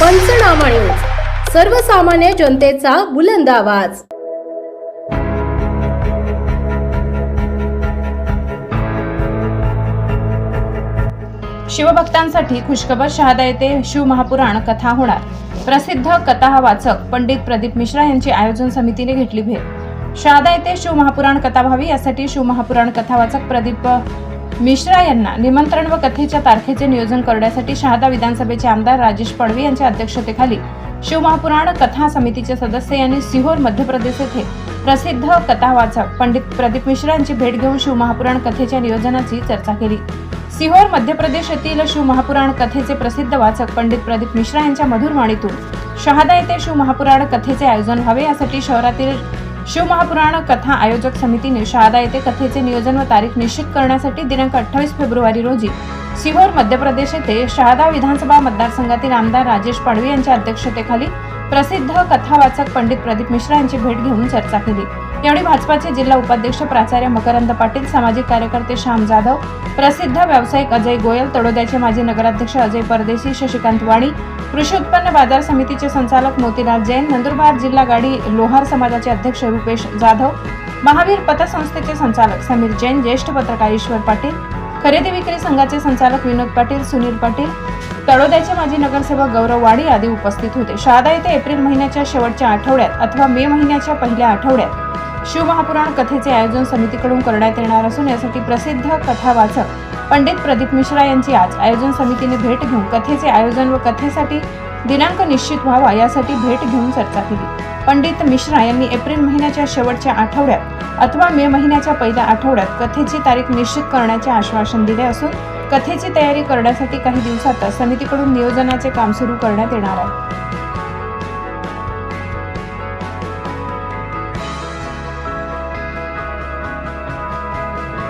पंचनामा न्यूज. सर्वसामान्य जनतेचा बुलंद आवाज. शिवभक्तांसाठी खुशखबर शहादा येथे शिवमहापुराण कथा होणार. प्रसिद्ध कथा वाचक पंडित प्रदीप मिश्रा यांची आयोजन समितीने घेतली भेट. शहादा येथे शिवमहापुराण कथा व्हावी यासाठी शिवमहापुराण कथा वाचक प्रदीप मिश्रा यांना निमंत्रण व कथेच्या तारखेचे नियोजन करण्यासाठी शहादा विधानसभेचे आमदार राजेश पडवी यांच्या अध्यक्षतेखाली शिवमहापुराण कथा समितीचे सदस्य यांनी सिहोर मध्य प्रदेश येथे प्रसिद्ध कथावाचक पंडित प्रदीप मिश्रा यांची भेट घेऊन शिवमहापुराण कथेच्या नियोजनाची चर्चा केली. सिहोर मध्य प्रदेश येथील शिवमहापुराण कथेचे प्रसिद्ध वाचक पंडित प्रदीप मिश्रा यांच्या मधुर वाणीतून शहादा येथे शिवमहापुराण कथेचे आयोजन व्हावे यासाठी शहरातील शिवमहापुराण कथा आयोजक समितीने शहादा येथे कथेचे नियोजन व तारीख निश्चित करण्यासाठी दिनांक अठ्ठावीस फेब्रुवारी रोजी सिहोर मध्य प्रदेश येथे शहादा विधानसभा मतदारसंघातील आमदार राजेश पाडवी यांच्या अध्यक्षतेखाली प्रसिद्ध कथावाचक पंडित प्रदीप मिश्रा यांची भेट घेऊन चर्चा केली. यावेळी भाजपाचे जिल्हा उपाध्यक्ष प्राचार्य मकरंद पाटील सामाजिक कार्यकर्ते श्याम जाधव प्रसिद्ध व्यावसायिक अजय गोयल तळोद्याचे माजी नगराध्यक्ष अजय परदेशी शशिकांत वाणी कृषी उत्पन्न बाजार समितीचे संचालक मोतीलाल जैन नंदुरबार जिल्हा गाडी लोहार समाजाचे अध्यक्ष रुपेश जाधव महावीर पतसंस्थेचे संचालक समीर जैन ज्येष्ठ पत्रकार ईश्वर पाटील खरेदी विक्री संघाचे संचालक विनोद पाटील सुनील पाटील तळोद्याचे माजी नगरसेवक गौरव वाडी आदी उपस्थित होते. शहादा येथे एप्रिल महिन्याच्या शेवटच्या आठवड्यात अथवा मे महिन्याच्या पहिल्या आठवड्यात शिवमहापुराण कथेचे आयोजन समितीकडून करण्यात येणार असून यासाठी प्रसिद्ध कथा वाचक पंडित प्रदीप मिश्रा यांची आज आयोजन समितीने भेट घेऊन कथेचे आयोजन व कथेसाठी दिनांक निश्चित व्हावा यासाठी भेट घेऊन चर्चा केली. पंडित मिश्रा यांनी एप्रिल महिन्याच्या शेवटच्या आठवड्यात अथवा मे महिन्याच्या पहिल्या आठवड्यात कथेची तारीख निश्चित करण्याचे आश्वासन दिले असून कथेची तयारी करण्यासाठी काही दिवसातच समितीकडून नियोजनाचे काम सुरू करण्यात येणार आहे.